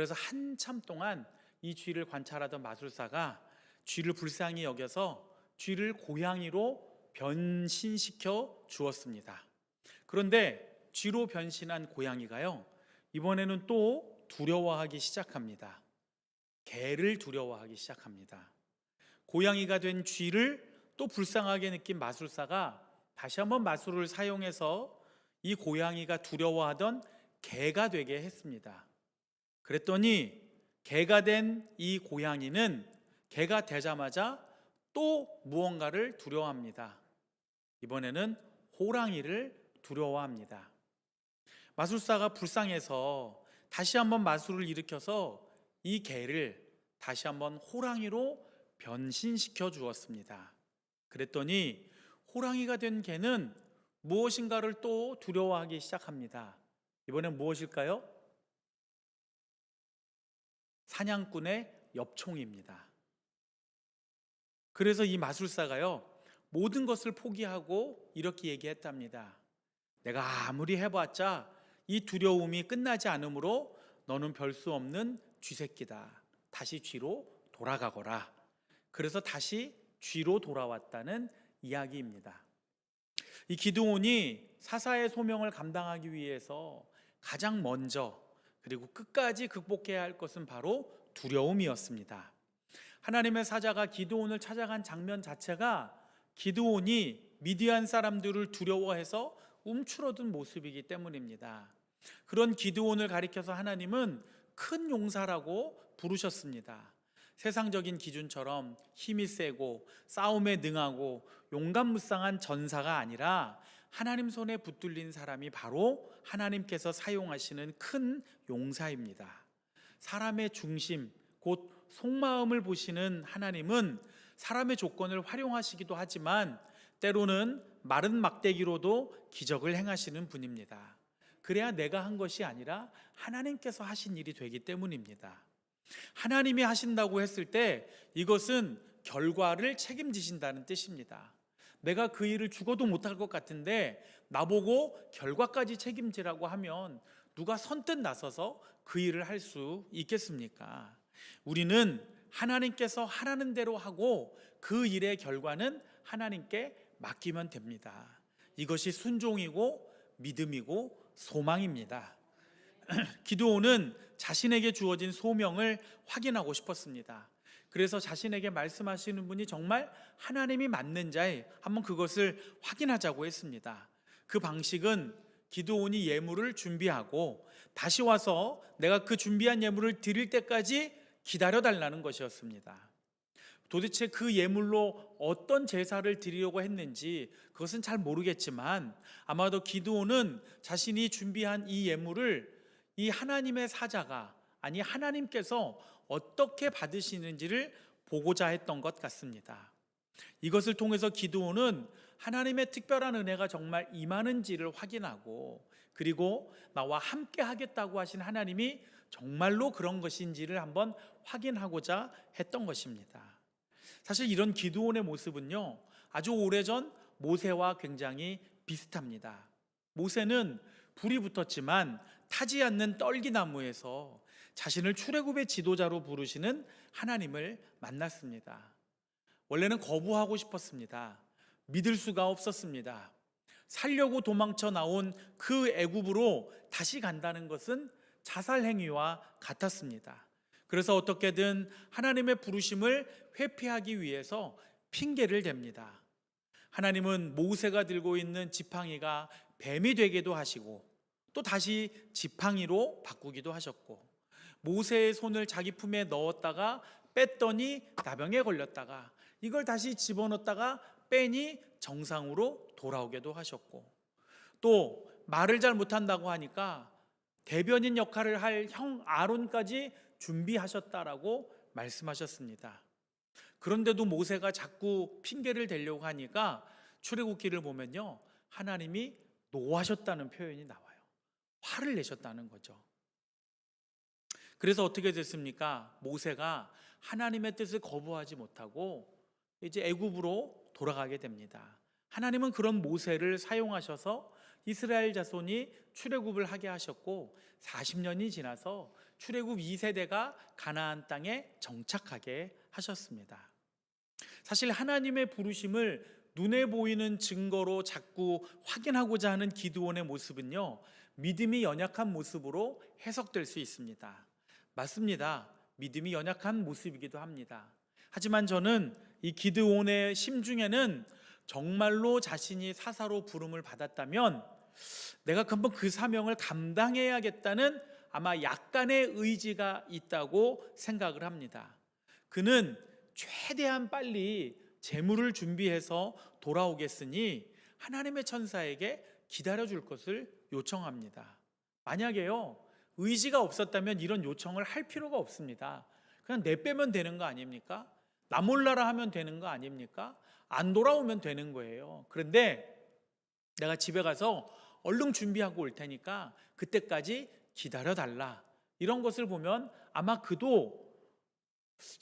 그래서 한참 동안 이 쥐를 관찰하던 마술사가 쥐를 불쌍히 여겨서 쥐를 고양이로 변신시켜 주었습니다. 그런데 쥐로 변신한 고양이가요, 이번에는 또 두려워하기 시작합니다. 개를 두려워하기 시작합니다. 고양이가 된 쥐를 또 불쌍하게 느낀 마술사가 다시 한번 마술을 사용해서 이 고양이가 두려워하던 개가 되게 했습니다. 그랬더니 개가 된 이 고양이는 개가 되자마자 또 무언가를 두려워합니다. 이번에는 호랑이를 두려워합니다. 마술사가 불쌍해서 다시 한번 마술을 일으켜서 이 개를 다시 한번 호랑이로 변신시켜 주었습니다. 그랬더니 호랑이가 된 개는 무엇인가를 또 두려워하기 시작합니다. 이번엔 무엇일까요? 사냥꾼의 엽총입니다. 그래서 이 마술사가요, 모든 것을 포기하고 이렇게 얘기했답니다. 내가 아무리 해봤자 이 두려움이 끝나지 않으므로 너는 별 수 없는 쥐새끼다. 다시 쥐로 돌아가거라. 그래서 다시 쥐로 돌아왔다는 이야기입니다. 이 기드온이 사사의 소명을 감당하기 위해서 가장 먼저 그리고 끝까지 극복해야 할 것은 바로 두려움이었습니다. 하나님의 사자가 기드온을 찾아간 장면 자체가 기드온이 미디안 사람들을 두려워해서 움츠러든 모습이기 때문입니다. 그런 기드온을 가리켜서 하나님은 큰 용사라고 부르셨습니다. 세상적인 기준처럼 힘이 세고 싸움에 능하고 용감무쌍한 전사가 아니라 하나님 손에 붙들린 사람이 바로 하나님께서 사용하시는 큰 용사입니다. 사람의 중심, 곧 속마음을 보시는 하나님은 사람의 조건을 활용하시기도 하지만 때로는 마른 막대기로도 기적을 행하시는 분입니다. 그래야 내가 한 것이 아니라 하나님께서 하신 일이 되기 때문입니다. 하나님이 하신다고 했을 때 이것은 결과를 책임지신다는 뜻입니다. 내가 그 일을 죽어도 못할 것 같은데 나보고 결과까지 책임지라고 하면 누가 선뜻 나서서 그 일을 할 수 있겠습니까? 우리는 하나님께서 하라는 대로 하고 그 일의 결과는 하나님께 맡기면 됩니다. 이것이 순종이고 믿음이고 소망입니다. 기도원은 자신에게 주어진 소명을 확인하고 싶었습니다. 그래서 자신에게 말씀하시는 분이 정말 하나님이 맞는 자에 한번 그것을 확인하자고 했습니다. 그 방식은 기도원이 예물을 준비하고 다시 와서 내가 그 준비한 예물을 드릴 때까지 기다려 달라는 것이었습니다. 도대체 그 예물로 어떤 제사를 드리려고 했는지 그것은 잘 모르겠지만 아마도 기도원은 자신이 준비한 이 예물을 이 하나님의 사자가 아니 하나님께서 어떻게 받으시는지를 보고자 했던 것 같습니다. 이것을 통해서 기도원은 하나님의 특별한 은혜가 정말 임하는지를 확인하고 그리고 나와 함께 하겠다고 하신 하나님이 정말로 그런 것인지를 한번 확인하고자 했던 것입니다. 사실 이런 기도원의 모습은요, 아주 오래전 모세와 굉장히 비슷합니다. 모세는 불이 붙었지만 타지 않는 떨기나무에서 자신을 출애굽의 지도자로 부르시는 하나님을 만났습니다. 원래는 거부하고 싶었습니다. 믿을 수가 없었습니다. 살려고 도망쳐 나온 그 애굽으로 다시 간다는 것은 자살 행위와 같았습니다. 그래서 어떻게든 하나님의 부르심을 회피하기 위해서 핑계를 댑니다. 하나님은 모세가 들고 있는 지팡이가 뱀이 되기도 하시고 또 다시 지팡이로 바꾸기도 하셨고 모세의 손을 자기 품에 넣었다가 뺐더니 나병에 걸렸다가 이걸 다시 집어넣었다가 빼니 정상으로 돌아오게도 하셨고 또 말을 잘 못한다고 하니까 대변인 역할을 할 형 아론까지 준비하셨다라고 말씀하셨습니다. 그런데도 모세가 자꾸 핑계를 대려고 하니까 출애굽기를 보면요. 하나님이 노하셨다는 표현이 나와요. 화를 내셨다는 거죠. 그래서 어떻게 됐습니까? 모세가 하나님의 뜻을 거부하지 못하고 이제 애굽으로 돌아가게 됩니다. 하나님은 그런 모세를 사용하셔서 이스라엘 자손이 출애굽을 하게 하셨고 40년이 지나서 출애굽 2세대가 가나안 땅에 정착하게 하셨습니다. 사실 하나님의 부르심을 눈에 보이는 증거로 자꾸 확인하고자 하는 기드온의 모습은요. 믿음이 연약한 모습으로 해석될 수 있습니다. 맞습니다. 믿음이 연약한 모습이기도 합니다. 하지만 저는 이 기드온의 심중에는 정말로 자신이 사사로 부름을 받았다면 내가 한번 그 사명을 감당해야겠다는 아마 약간의 의지가 있다고 생각을 합니다. 그는 최대한 빨리 재물을 준비해서 돌아오겠으니 하나님의 천사에게 기다려 줄 것을 요청합니다. 만약에요, 의지가 없었다면 이런 요청을 할 필요가 없습니다. 그냥 내빼면 되는 거 아닙니까? 나 몰라라 하면 되는 거 아닙니까? 안 돌아오면 되는 거예요. 그런데 내가 집에 가서 얼른 준비하고 올 테니까 그때까지 기다려 달라. 이런 것을 보면 아마 그도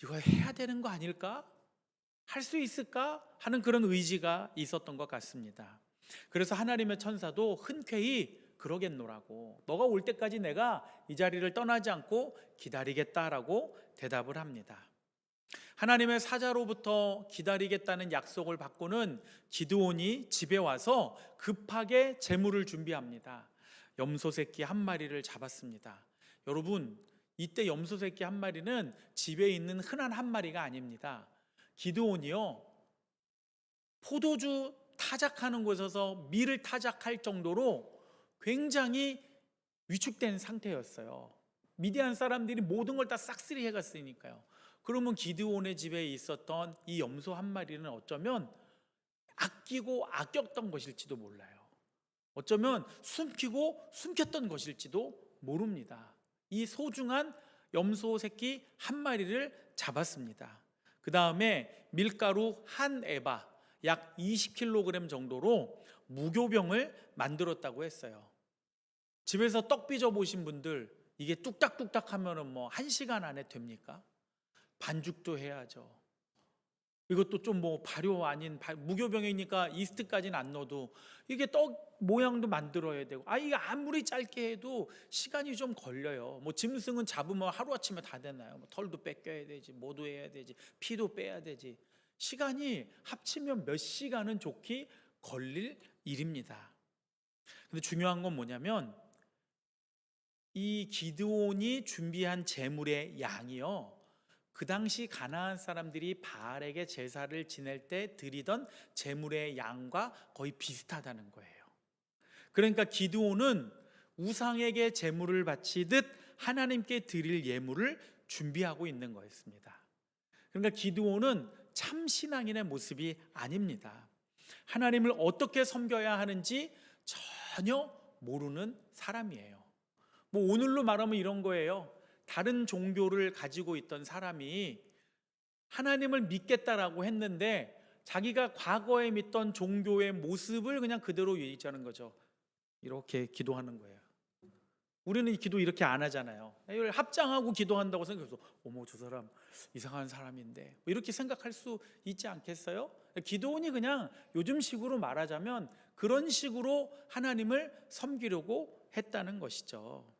이거 해야 되는 거 아닐까? 할 수 있을까? 하는 그런 의지가 있었던 것 같습니다. 그래서 하나님의 천사도 흔쾌히 그러겠노라고 너가 올 때까지 내가 이 자리를 떠나지 않고 기다리겠다라고 대답을 합니다. 하나님의 사자로부터 기다리겠다는 약속을 받고는 기드온이 집에 와서 급하게 재물을 준비합니다. 염소 새끼 한 마리를 잡았습니다. 여러분, 이때 염소 새끼 한 마리는 집에 있는 흔한 한 마리가 아닙니다. 기드온이요. 포도주 타작하는 곳에서 밀을 타작할 정도로 굉장히 위축된 상태였어요. 미디안 사람들이 모든 걸 다 싹쓸이 해갔으니까요. 그러면 기드온의 집에 있었던 이 염소 한 마리는 어쩌면 아끼고 아꼈던 것일지도 몰라요. 어쩌면 숨기고 숨겼던 것일지도 모릅니다. 이 소중한 염소 새끼 한 마리를 잡았습니다. 그 다음에 밀가루 한 에바, 약 20kg 정도로 무교병을 만들었다고 했어요. 집에서 떡 빚어 보신 분들 이게 뚝딱뚝딱 하면은 뭐 한 시간 안에 됩니까? 반죽도 해야죠. 이것도 좀 뭐 발효 아닌 발- 무교병이니까 이스트까지는 안 넣어도 이게 떡 모양도 만들어야 되고 아 이게 아무리 짧게 해도 시간이 좀 걸려요. 뭐 짐승은 잡으면 하루 아침에 다 되나요? 뭐 털도 뺏겨야 되지, 뭐도 해야 되지, 피도 빼야 되지. 시간이 합치면 몇 시간은 좋게 걸릴 일입니다. 근데 중요한 건 뭐냐면 이 기드온이 준비한 제물의 양이요. 그 당시 가나안 사람들이 바알에게 제사를 지낼 때 드리던 제물의 양과 거의 비슷하다는 거예요. 그러니까 기드온은 우상에게 제물을 바치듯 하나님께 드릴 예물을 준비하고 있는 거였습니다. 그러니까 기드온은 참 신앙인의 모습이 아닙니다. 하나님을 어떻게 섬겨야 하는지 전혀 모르는 사람이에요. 뭐 오늘로 말하면 이런 거예요. 다른 종교를 가지고 있던 사람이 하나님을 믿겠다라고 했는데 자기가 과거에 믿던 종교의 모습을 그냥 그대로 유지하는 거죠. 이렇게 기도하는 거예요. 우리는 이 기도 이렇게 안 하잖아요. 이걸 합장하고 기도한다고 생각해서 어머 저 사람 이상한 사람인데 뭐 이렇게 생각할 수 있지 않겠어요? 기도원이 그냥 요즘식으로 말하자면 그런 식으로 하나님을 섬기려고 했다는 것이죠.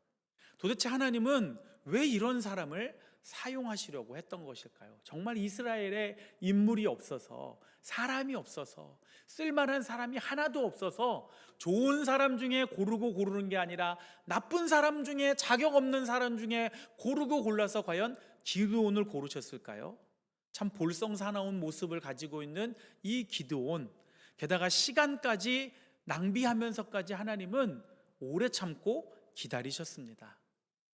도대체 하나님은 왜 이런 사람을 사용하시려고 했던 것일까요? 정말 이스라엘에 인물이 없어서 사람이 없어서 쓸만한 사람이 하나도 없어서 좋은 사람 중에 고르고 고르는 게 아니라 나쁜 사람 중에 자격 없는 사람 중에 고르고 골라서 과연 기드온을 고르셨을까요? 참 볼썽사나운 모습을 가지고 있는 이 기드온 게다가 시간까지 낭비하면서까지 하나님은 오래 참고 기다리셨습니다.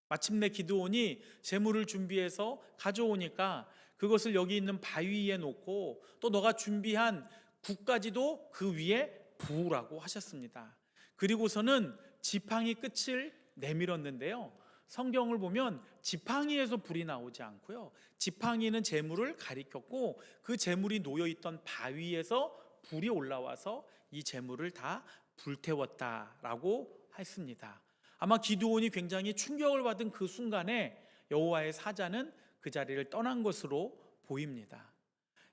마침내 기드온이 재물을 준비해서 가져오니까 그것을 여기 있는 바위 위에 놓고 또 너가 준비한 국까지도 그 위에 부으라고 하셨습니다. 그리고서는 지팡이 끝을 내밀었는데요. 성경을 보면 지팡이에서 불이 나오지 않고요. 지팡이는 재물을 가리켰고 그 재물이 놓여 있던 바위에서 불이 올라와서 이 재물을 다 불태웠다라고 했습니다. 아마 기드온이 굉장히 충격을 받은 그 순간에 여호와의 사자는 그 자리를 떠난 것으로 보입니다.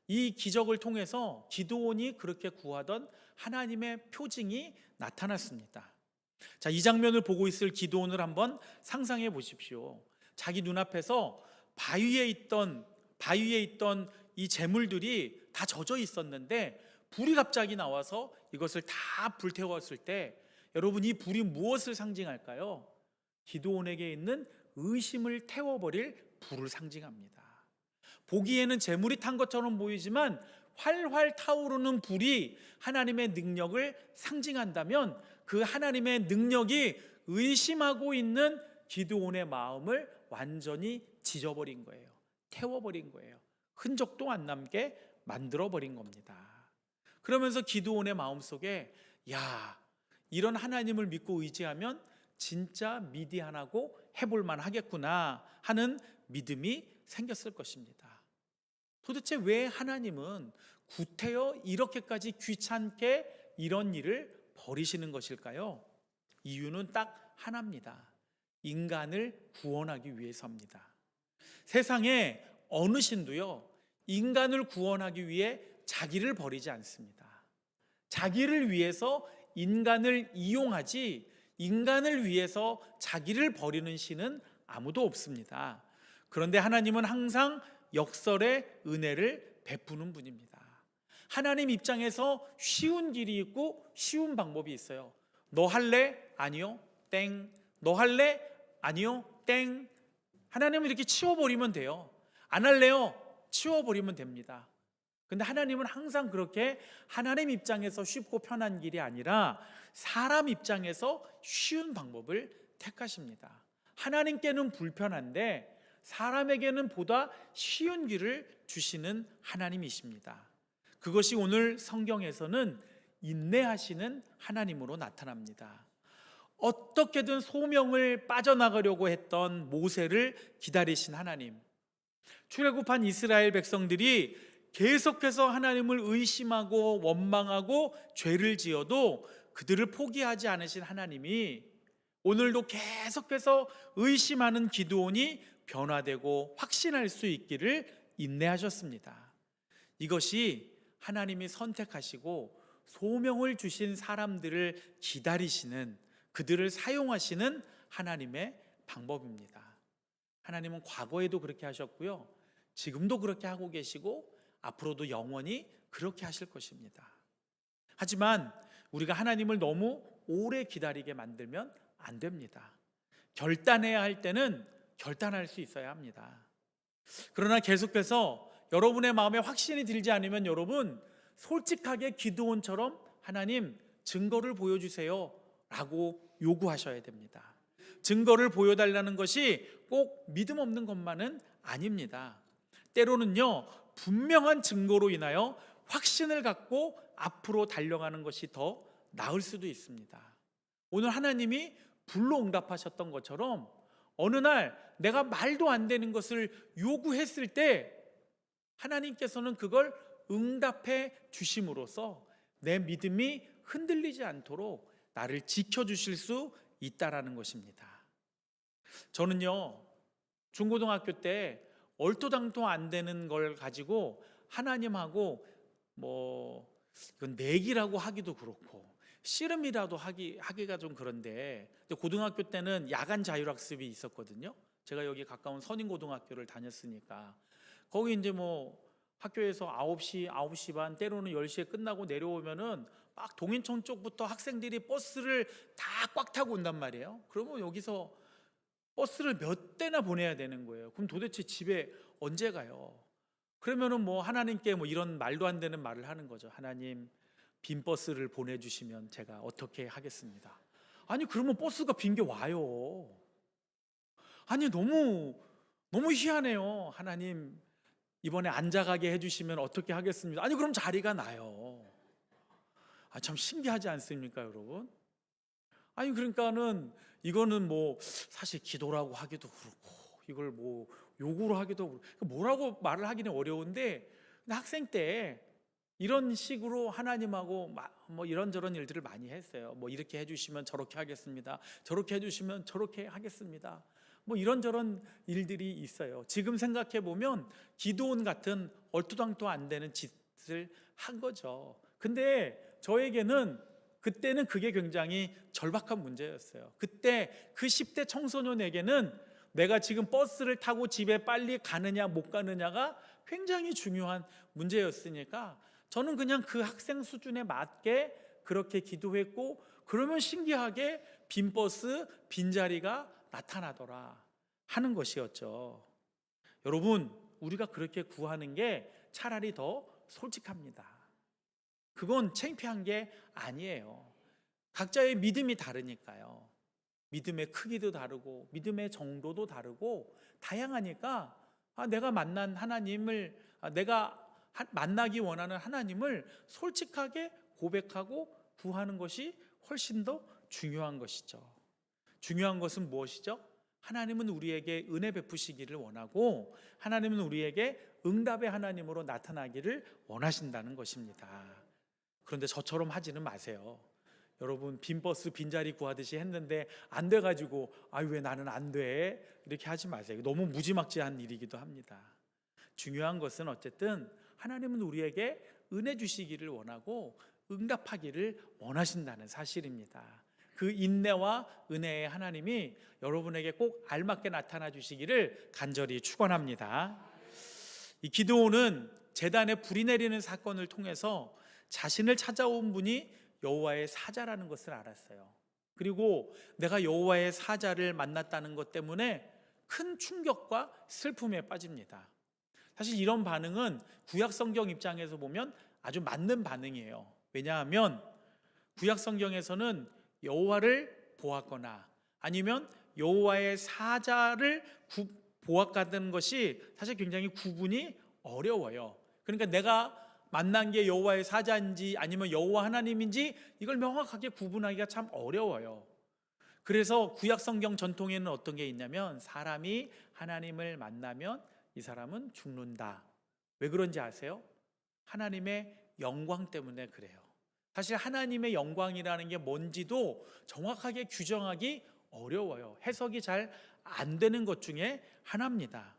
이 기적을 통해서 기드온이 그렇게 구하던 하나님의 표징이 나타났습니다. 자, 이 장면을 보고 있을 기드온을 한번 상상해 보십시오. 자기 눈앞에서 바위에 있던 바위에 있던 이 재물들이 다 젖어 있었는데 불이 갑자기 나와서 이것을 다 불태웠을 때 여러분 이 불이 무엇을 상징할까요? 기도원에게 있는 의심을 태워버릴 불을 상징합니다. 보기에는 재물이 탄 것처럼 보이지만 활활 타오르는 불이 하나님의 능력을 상징한다면 그 하나님의 능력이 의심하고 있는 기드온의 마음을 완전히 지져버린 거예요. 태워버린 거예요. 흔적도 안 남게 만들어버린 겁니다. 그러면서 기드온의 마음속에 야 이런 하나님을 믿고 의지하면 진짜 미디안하고 해볼만 하겠구나 하는 믿음이 생겼을 것입니다. 도대체 왜 하나님은 구태여 이렇게까지 귀찮게 이런 일을 버리시는 것일까요? 이유는 딱 하나입니다. 인간을 구원하기 위해서입니다. 세상에 어느 신도요, 인간을 구원하기 위해 자기를 버리지 않습니다. 자기를 위해서 인간을 이용하지, 인간을 위해서 자기를 버리는 신은 아무도 없습니다. 그런데 하나님은 항상 역설의 은혜를 베푸는 분입니다. 하나님 입장에서 쉬운 길이 있고 쉬운 방법이 있어요. 너 할래? 아니요. 땡. 너 할래? 아니요. 땡. 하나님은 이렇게 치워버리면 돼요. 안 할래요? 치워버리면 됩니다. 근데 하나님은 항상 그렇게 하나님 입장에서 쉽고 편한 길이 아니라 사람 입장에서 쉬운 방법을 택하십니다. 하나님께는 불편한데 사람에게는 보다 쉬운 길을 주시는 하나님이십니다. 그것이 오늘 성경에서는 인내하시는 하나님으로 나타납니다. 어떻게든 소명을 빠져나가려고 했던 모세를 기다리신 하나님. 출애굽한 이스라엘 백성들이 계속해서 하나님을 의심하고 원망하고 죄를 지어도 그들을 포기하지 않으신 하나님이 오늘도 계속해서 의심하는 기도원이 변화되고 확신할 수 있기를 인내하셨습니다. 이것이 하나님이 선택하시고 소명을 주신 사람들을 기다리시는 그들을 사용하시는 하나님의 방법입니다. 하나님은 과거에도 그렇게 하셨고요. 지금도 그렇게 하고 계시고 앞으로도 영원히 그렇게 하실 것입니다. 하지만 우리가 하나님을 너무 오래 기다리게 만들면 안 됩니다. 결단해야 할 때는 결단할 수 있어야 합니다. 그러나 계속해서 여러분의 마음에 확신이 들지 않으면 여러분 솔직하게 기도원처럼 하나님 증거를 보여주세요 라고 요구하셔야 됩니다. 증거를 보여달라는 것이 꼭 믿음 없는 것만은 아닙니다. 때로는요, 분명한 증거로 인하여 확신을 갖고 앞으로 달려가는 것이 더 나을 수도 있습니다. 오늘 하나님이 불로 응답하셨던 것처럼 어느 날 내가 말도 안 되는 것을 요구했을 때 하나님께서는 그걸 응답해 주심으로써 내 믿음이 흔들리지 않도록 나를 지켜 주실 수 있다라는 것입니다. 저는요. 중고등학교 때 얼토당토 안 되는 걸 가지고 하나님하고 뭐 이건 내기라고 하기도 그렇고 씨름이라도 하기 하기가 좀 그런데 고등학교 때는 야간 자율학습이 있었거든요. 제가 여기 가까운 선인 고등학교를 다녔으니까 거기 이제 뭐 학교에서 9시, 9시 반 때로는 10시에 끝나고 내려오면은 막 동인천 쪽부터 학생들이 버스를 다 꽉 타고 온단 말이에요. 그러면 여기서 버스를 몇 대나 보내야 되는 거예요. 그럼 도대체 집에 언제 가요? 그러면은 뭐 하나님께 뭐 이런 말도 안 되는 말을 하는 거죠. 하나님 빈 버스를 보내주시면 제가 어떻게 하겠습니다. 아니 그러면 버스가 빈 게 와요. 아니 너무 너무 희한해요. 하나님 이번에 앉아가게 해주시면 어떻게 하겠습니다. 아니 그럼 자리가 나요. 아 참 신기하지 않습니까, 여러분? 아니 그러니까는 이거는 뭐 사실 기도라고 하기도 그렇고 이걸 뭐 요구로 하기도 그렇고 뭐라고 말을 하기는 어려운데 학생 때 이런 식으로 하나님하고 뭐 이런저런 일들을 많이 했어요. 뭐 이렇게 해주시면 저렇게 하겠습니다. 저렇게 해주시면 저렇게 하겠습니다. 뭐 이런저런 일들이 있어요. 지금 생각해 보면 기도원 같은 얼토당토 안 되는 짓을 한 거죠. 근데 저에게는 그때는 그게 굉장히 절박한 문제였어요. 그때 그 10대 청소년에게는 내가 지금 버스를 타고 집에 빨리 가느냐 못 가느냐가 굉장히 중요한 문제였으니까 저는 그냥 그 학생 수준에 맞게 그렇게 기도했고 그러면 신기하게 빈 버스, 빈 자리가 나타나더라 하는 것이었죠. 여러분, 우리가 그렇게 구하는 게 차라리 더 솔직합니다. 그건 창피한 게 아니에요. 각자의 믿음이 다르니까요. 믿음의 크기도 다르고 믿음의 정도도 다르고 다양하니까 아, 내가 만난 하나님을 아, 내가 하- 만나기 원하는 하나님을 솔직하게 고백하고 구하는 것이 훨씬 더 중요한 것이죠. 중요한 것은 무엇이죠? 하나님은 우리에게 은혜 베푸시기를 원하고 하나님은 우리에게 응답의 하나님으로 나타나기를 원하신다는 것입니다. 그런데 저처럼 하지는 마세요. 여러분 빈 버스 빈자리 구하듯이 했는데 안 돼 가지고 아유 왜 나는 안 돼? 이렇게 하지 마세요. 너무 무지막지한 일이기도 합니다. 중요한 것은 어쨌든 하나님은 우리에게 은혜 주시기를 원하고 응답하기를 원하신다는 사실입니다. 그 인내와 은혜의 하나님이 여러분에게 꼭 알맞게 나타나 주시기를 간절히 축원합니다. 이 기도원은 재단에 불이 내리는 사건을 통해서 자신을 찾아온 분이 여호와의 사자라는 것을 알았어요. 그리고 내가 여호와의 사자를 만났다는 것 때문에 큰 충격과 슬픔에 빠집니다. 사실 이런 반응은 구약 성경 입장에서 보면 아주 맞는 반응이에요. 왜냐하면 구약 성경에서는 여호와를 보았거나 아니면 여호와의 사자를 구, 보았다는 것이 사실 굉장히 구분이 어려워요. 그러니까 내가 만난 게 여호와의 사자인지 아니면 여호와 하나님인지 이걸 명확하게 구분하기가 참 어려워요. 그래서 구약 성경 전통에는 어떤 게 있냐면 사람이 하나님을 만나면 이 사람은 죽는다. 왜 그런지 아세요? 하나님의 영광 때문에 그래요. 사실 하나님의 영광이라는 게 뭔지도 정확하게 규정하기 어려워요. 해석이 잘 안 되는 것 중에 하나입니다.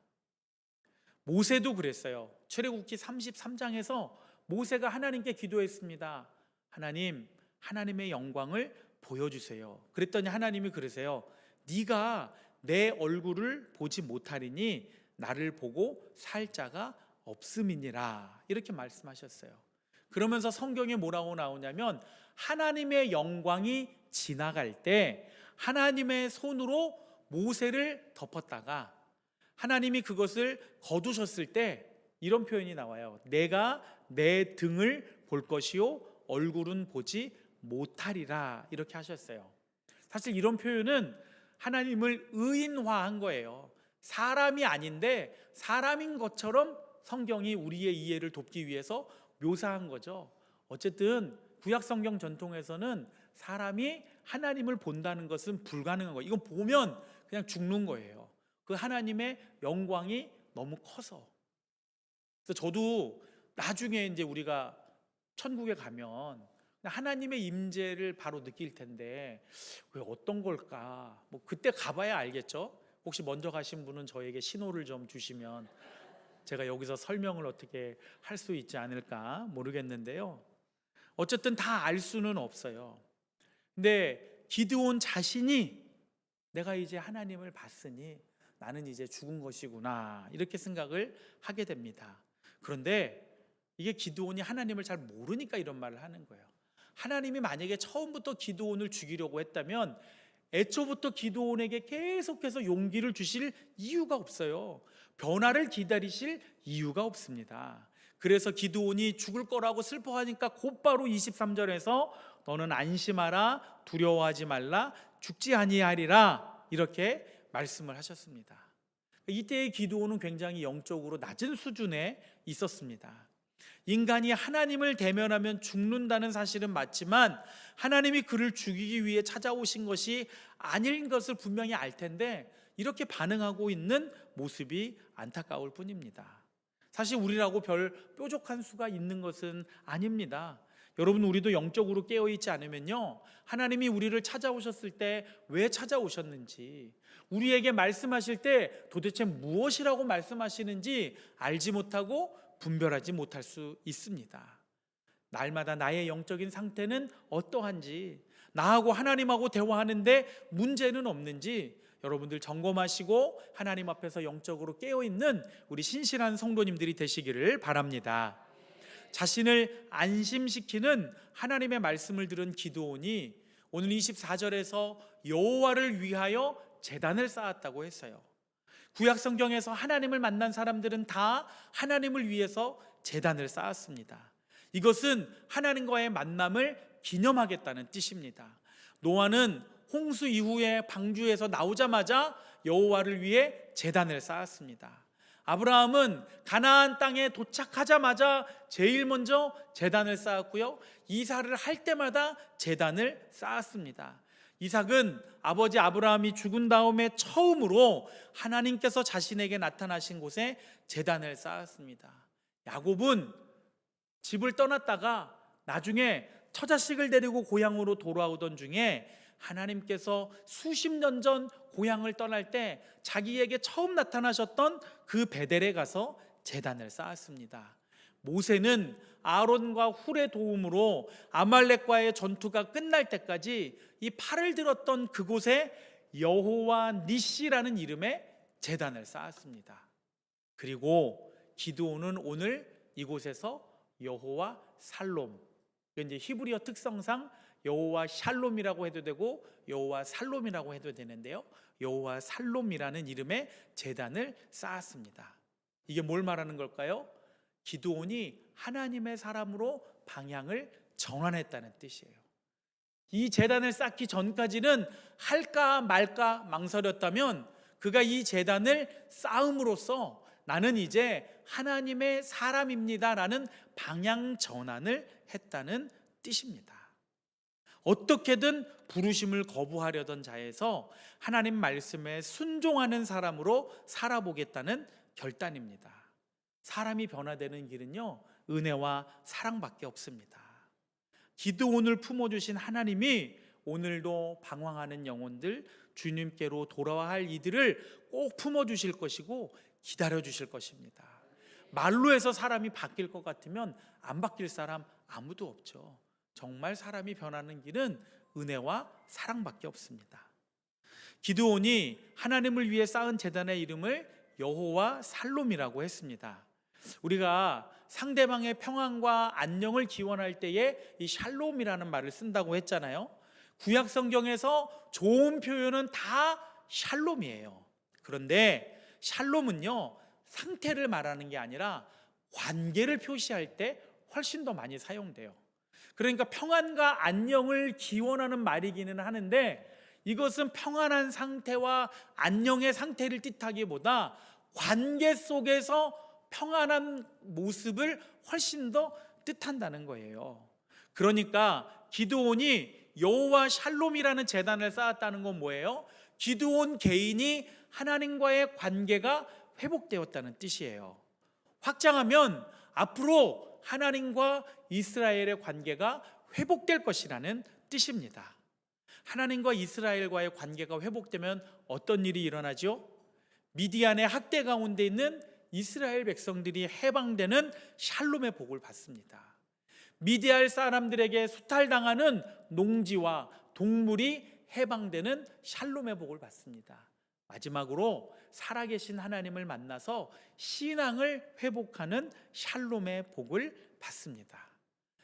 모세도 그랬어요. 출애굽기 33장에서 모세가 하나님께 기도했습니다. 하나님, 하나님의 영광을 보여주세요. 그랬더니 하나님이 그러세요. 네가 내 얼굴을 보지 못하리니 나를 보고 살 자가 없음이니라 이렇게 말씀하셨어요. 그러면서 성경에 뭐라고 나오냐면 하나님의 영광이 지나갈 때 하나님의 손으로 모세를 덮었다가 하나님이 그것을 거두셨을 때 이런 표현이 나와요. 내가 내 등을 볼 것이요 얼굴은 보지 못하리라 이렇게 하셨어요. 사실 이런 표현은 하나님을 의인화한 거예요. 사람이 아닌데 사람인 것처럼 성경이 우리의 이해를 돕기 위해서 묘사한 거죠. 어쨌든 구약 성경 전통에서는 사람이 하나님을 본다는 것은 불가능한 거예요. 이건 보면 그냥 죽는 거예요. 그 하나님의 영광이 너무 커서. 그래서 저도 나중에 이제 우리가 천국에 가면 하나님의 임재를 바로 느낄 텐데 왜 어떤 걸까? 뭐 그때 가봐야 알겠죠. 혹시 먼저 가신 분은 저에게 신호를 좀 주시면 제가 여기서 설명을 어떻게 할 수 있지 않을까 모르겠는데요. 어쨌든 다 알 수는 없어요. 근데 기드온 자신이 내가 이제 하나님을 봤으니 나는 이제 죽은 것이구나 이렇게 생각을 하게 됩니다. 그런데 이게 기드온이 하나님을 잘 모르니까 이런 말을 하는 거예요. 하나님이 만약에 처음부터 기드온을 죽이려고 했다면 애초부터 기드온에게 계속해서 용기를 주실 이유가 없어요. 변화를 기다리실 이유가 없습니다. 그래서 기드온이 죽을 거라고 슬퍼하니까 곧바로 23절에서 너는 안심하라 두려워하지 말라 죽지 아니하리라 이렇게 말씀을 하셨습니다. 이때의 기드온은 굉장히 영적으로 낮은 수준에 있었습니다. 인간이 하나님을 대면하면 죽는다는 사실은 맞지만 하나님이 그를 죽이기 위해 찾아오신 것이 아닌 것을 분명히 알 텐데 이렇게 반응하고 있는 모습이 안타까울 뿐입니다. 사실 우리라고 별 뾰족한 수가 있는 것은 아닙니다. 여러분 우리도 영적으로 깨어 있지 않으면요. 하나님이 우리를 찾아오셨을 때 왜 찾아오셨는지 우리에게 말씀하실 때 도대체 무엇이라고 말씀하시는지 알지 못하고 분별하지 못할 수 있습니다. 날마다 나의 영적인 상태는 어떠한지 나하고 하나님하고 대화하는데 문제는 없는지 여러분들 점검하시고 하나님 앞에서 영적으로 깨어 있는 우리 신실한 성도님들이 되시기를 바랍니다. 자신을 안심시키는 하나님의 말씀을 들은 기도원이 오늘 24절에서 여호와를 위하여 재단을 쌓았다고 했어요. 구약 성경에서 하나님을 만난 사람들은 다 하나님을 위해서 재단을 쌓았습니다. 이것은 하나님과의 만남을 기념하겠다는 뜻입니다. 노아는 홍수 이후에 방주에서 나오자마자 여호와를 위해 재단을 쌓았습니다. 아브라함은 가나안 땅에 도착하자마자 제일 먼저 재단을 쌓았고요. 이사를 할 때마다 재단을 쌓았습니다. 이삭은 아버지 아브라함이 죽은 다음에 처음으로 하나님께서 자신에게 나타나신 곳에 재단을 쌓았습니다. 야곱은 집을 떠났다가 나중에 처자식을 데리고 고향으로 돌아오던 중에 하나님께서 수십 년 전 고향을 떠날 때 자기에게 처음 나타나셨던 그 베델에 가서 재단을 쌓았습니다. 모세는 아론과 훌의 도움으로 아말렉과의 전투가 끝날 때까지 이 팔을 들었던 그곳에 여호와 니시라는 이름의 재단을 쌓았습니다. 그리고 기드온은 오늘 이곳에서 여호와 살롬 이제 히브리어 특성상 여호와 샬롬이라고 해도 되고 여호와 살롬이라고 해도 되는데요. 여호와 살롬이라는 이름의 재단을 쌓았습니다. 이게 뭘 말하는 걸까요? 기드온이 하나님의 사람으로 방향을 전환했다는 뜻이에요. 이 재단을 쌓기 전까지는 할까 말까 망설였다면 그가 이 재단을 쌓음으로써 나는 이제 하나님의 사람입니다라는 방향 전환을 했다는 뜻입니다. 어떻게든 부르심을 거부하려던 자에서 하나님 말씀에 순종하는 사람으로 살아보겠다는 결단입니다. 사람이 변화되는 길은요, 은혜와 사랑밖에 없습니다. 기도원을 품어주신 하나님이 오늘도 방황하는 영혼들, 주님께로 돌아와 할 이들을 꼭 품어주실 것이고 기다려주실 것입니다. 말로 해서 사람이 바뀔 것 같으면 안 바뀔 사람 아무도 없죠. 정말 사람이 변하는 길은 은혜와 사랑밖에 없습니다. 기드온이 하나님을 위해 쌓은 재단의 이름을 여호와 살롬이라고 했습니다. 우리가 상대방의 평안과 안녕을 기원할 때에 이 샬롬이라는 말을 쓴다고 했잖아요. 구약 성경에서 좋은 표현은 다 샬롬이에요. 그런데 샬롬은요, 상태를 말하는 게 아니라 관계를 표시할 때 훨씬 더 많이 사용돼요. 그러니까 평안과 안녕을 기원하는 말이기는 하는데 이것은 평안한 상태와 안녕의 상태를 뜻하기보다 관계 속에서 평안한 모습을 훨씬 더 뜻한다는 거예요. 그러니까 기드온이 여호와 샬롬이라는 재단을 쌓았다는 건 뭐예요? 기드온 개인이 하나님과의 관계가 회복되었다는 뜻이에요. 확장하면 앞으로 하나님과 이스라엘의 관계가 회복될 것이라는 뜻입니다. 하나님과 이스라엘과의 관계가 회복되면 어떤 일이 일어나죠? 미디안의 학대 가운데 있는 이스라엘 백성들이 해방되는 샬롬의 복을 받습니다. 미디안 사람들에게 수탈당하는 농지와 동물이 해방되는 샬롬의 복을 받습니다. 마지막으로 살아계신 하나님을 만나서 신앙을 회복하는 샬롬의 복을 받습니다.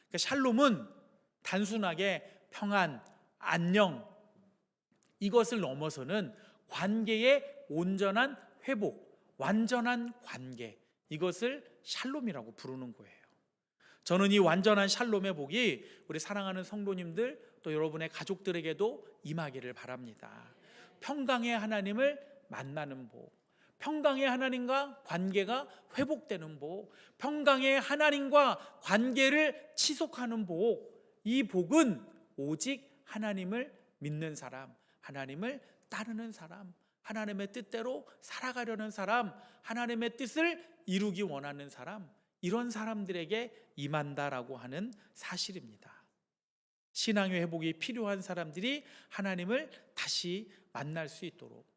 그러니까 샬롬은 단순하게 평안, 안녕 이것을 넘어서는 관계의 온전한 회복, 완전한 관계 이것을 샬롬이라고 부르는 거예요. 저는 이 완전한 샬롬의 복이 우리 사랑하는 성도님들 또 여러분의 가족들에게도 임하기를 바랍니다. 평강의 하나님을 만나는 복, 평강의 하나님과 관계가 회복되는 복, 평강의 하나님과 관계를 지속하는 복, 이 복은 오직 하나님을 믿는 사람, 하나님을 따르는 사람, 하나님의 뜻대로 살아가려는 사람, 하나님의 뜻을 이루기 원하는 사람, 이런 사람들에게 임한다라고 하는 사실입니다. 신앙의 회복이 필요한 사람들이 하나님을 다시 만날 수 있도록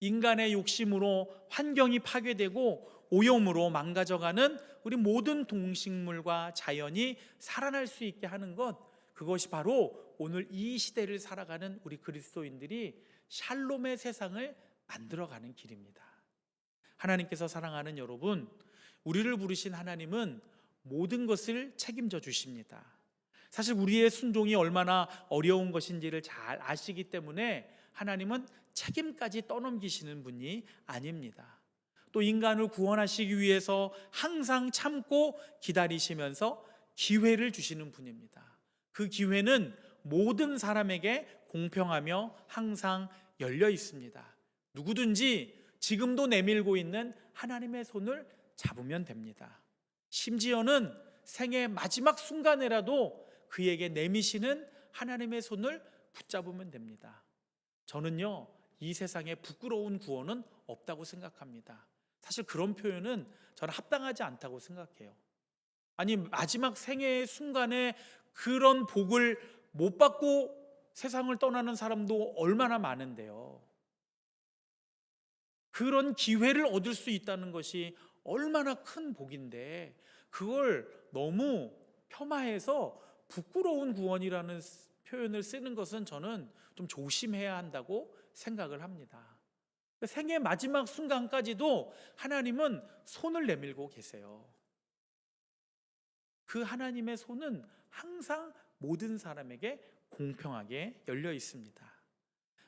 인간의 욕심으로 환경이 파괴되고 오염으로 망가져가는 우리 모든 동식물과 자연이 살아날 수 있게 하는 것 그것이 바로 오늘 이 시대를 살아가는 우리 그리스도인들이 샬롬의 세상을 만들어가는 길입니다. 하나님께서 사랑하는 여러분, 우리를 부르신 하나님은 모든 것을 책임져 주십니다. 사실 우리의 순종이 얼마나 어려운 것인지를 잘 아시기 때문에 하나님은 책임까지 떠넘기시는 분이 아닙니다. 또 인간을 구원하시기 위해서 항상 참고 기다리시면서 기회를 주시는 분입니다. 그 기회는 모든 사람에게 공평하며 항상 열려 있습니다. 누구든지 지금도 내밀고 있는 하나님의 손을 잡으면 됩니다. 심지어는 생의 마지막 순간에라도 그에게 내미시는 하나님의 손을 붙잡으면 됩니다. 저는요, 이 세상에 부끄러운 구원은 없다고 생각합니다. 사실 그런 표현은 저는 합당하지 않다고 생각해요. 아니, 마지막 생애의 순간에 그런 복을 못 받고 세상을 떠나는 사람도 얼마나 많은데요. 그런 기회를 얻을 수 있다는 것이 얼마나 큰 복인데, 그걸 너무 폄하해서 부끄러운 구원이라는 표현을 쓰는 것은 저는 좀 조심해야 한다고 생각을 합니다. 생의 마지막 순간까지도 하나님은 손을 내밀고 계세요. 그 하나님의 손은 항상 모든 사람에게 공평하게 열려 있습니다.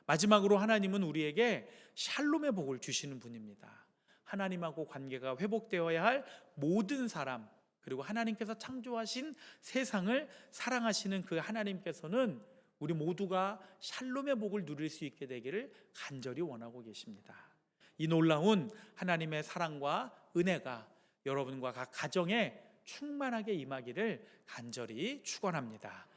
마지막으로 하나님은 우리에게 샬롬의 복을 주시는 분입니다. 하나님하고 관계가 회복되어야 할 모든 사람, 그리고 하나님께서 창조하신 세상을 사랑하시는 그 하나님께서는 우리 모두가 샬롬의 복을 누릴 수 있게 되기를 간절히 원하고 계십니다. 이 놀라운 하나님의 사랑과 은혜가 여러분과 각 가정에 충만하게 임하기를 간절히 축원합니다.